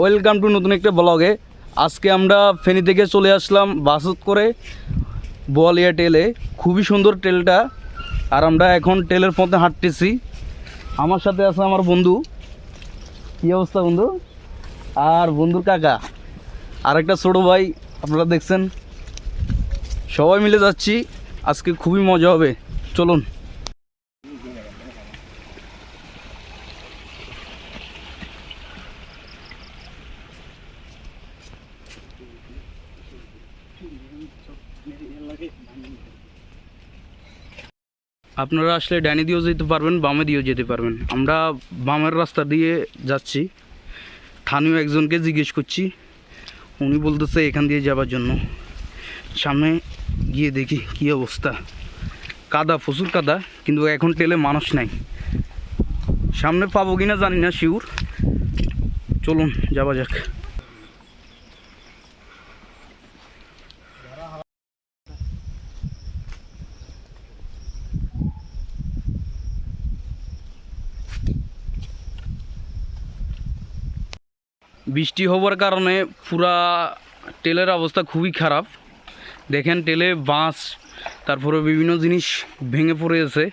Welcome to নতুন একটা ব্লগে আজকে আমরা ফেনী থেকে চলে আসলাম বাসত করে বোয়ালিয়া টেলে খুবই সুন্দর টেলটা আর আমরা এখন টেলের পথে হাঁটতেছি। আমার সাথে আছে আমার বন্ধু। কী অবস্থা বন্ধু? আর বন্ধুর কাকা। আর একটা ছোটো ভাই, আপনারা দেখছেন। সবাই মিলে যাচ্ছি। আজকে খুবই মজা হবে। চলুন। আপনারা আসলে ডাইনি দিয়েও যেতে পারবেন, বামে দিয়েও যেতে পারবেন। আমরা বামের রাস্তা দিয়ে যাচ্ছি। স্থানীয় একজনকে জিজ্ঞেস করছি, উনি বলতেছে এখান দিয়ে যাবার জন্য। সামনে গিয়ে দেখি কী অবস্থা। কাদা, প্রচুর কাদা, কিন্তু এখন টেলে মানুষ নাই। সামনে পাবো কিনা জানি না শিউর চলুন, যাওয়া যাক। বৃষ্টি হওয়ার কারণে পুরা টেলের অবস্থা খুবই খারাপ। দেখেন টেলে বাঁশ, তারপরে বিভিন্ন জিনিস ভেঙে পড়ে পড়েছে।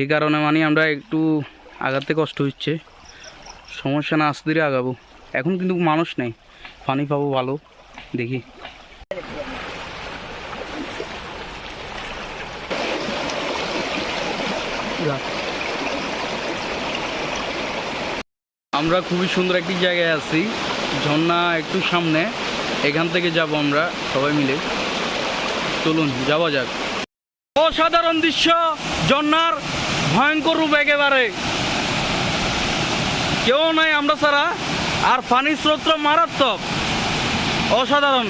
এই কারণে মানে আমরা একটু আগাতে কষ্ট হচ্ছে। সমস্যা না, আস্তে আগাবো। এখন কিন্তু মানুষ নেই, পানি পাবো ভালো, দেখি। আমরা খুবই সুন্দর একটি জায়গায় আছি। ঝর্ণা একটু সামনে। এখান থেকে যাব আমরা সবাই মিলে। চলুন, যাওয়া যাক। অসাধারণ দৃশ্য! ঝর্ণার ভয়ঙ্কর রূপ একেবারে। কেউ নাই আমরা ছাড়া, আর পানির স্রোত মারাত্মক। অসাধারণ।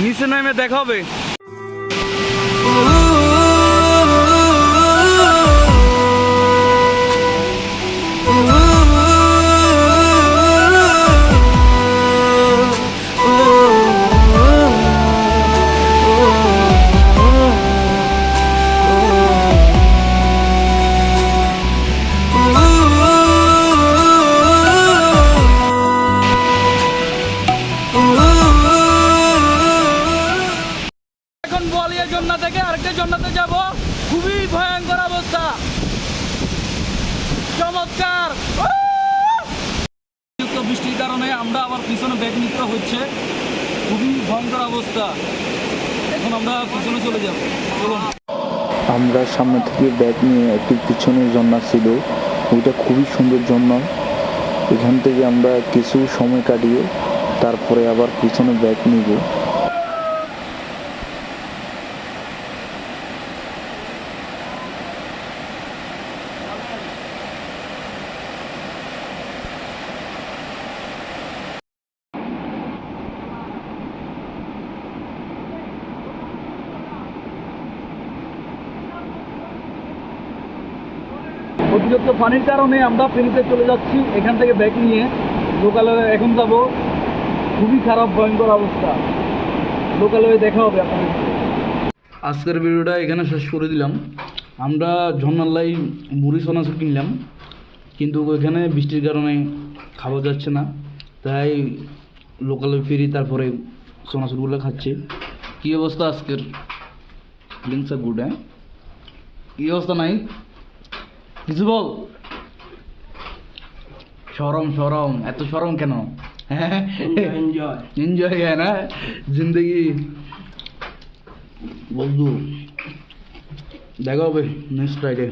নিচে নেমে দেখা জন্না থেকে আরেকটা জন্নাতে যাব। খুবই ভয়ঙ্কর অবস্থা। চমৎকার। বৃষ্টির কারণে আমরা আবার পিছনে ব্যাগ নিতে হচ্ছে। খুবই ভয়ঙ্কর অবস্থা। এখন আমরা পিছনে চলে যাব। চলুন। আমরা সামনে থেকে ব্যাগ নিয়ে একটি পিছনে ঝর্ণা ছিল। ওইটা খুবই সুন্দর ঝর্ণা। এখান থেকে আমরা কিছু সময় কাটিয়ে তারপরে আবার পিছনে ব্যাগ নিব। অতিরিক্ত পানির কারণে আমরা ফেরিতে চলে যাচ্ছি। এখান থেকে ব্যাগ নিয়ে লোকালয়ে এখন যাব। খুবই খারাপ, ভয়ঙ্কর অবস্থা। লোকালয়ে দেখা হবে আপনাদের আজকের ভিডিওটা এখানে শেষ করে দিলাম। আমরা ঝর্নাল্লাই মুড়ি সোনাচুর কিনলাম। কিন্তু ওইখানে বৃষ্টির কারণে খাওয়া যাচ্ছে না। তাই লোকালে ফিরি, তারপরে সোনাচুরগুলো খাচ্ছি। কী অবস্থা আজকের? গুড হ্যাঁ? কী অবস্থা নাই। কিছু বল। সরম সরম। এত সরম কেন? এনজয় এনজয় হ্যাঁ না জিন্দগি। বন্ধু দেখা হবে নেক্সট ফ্রাইডে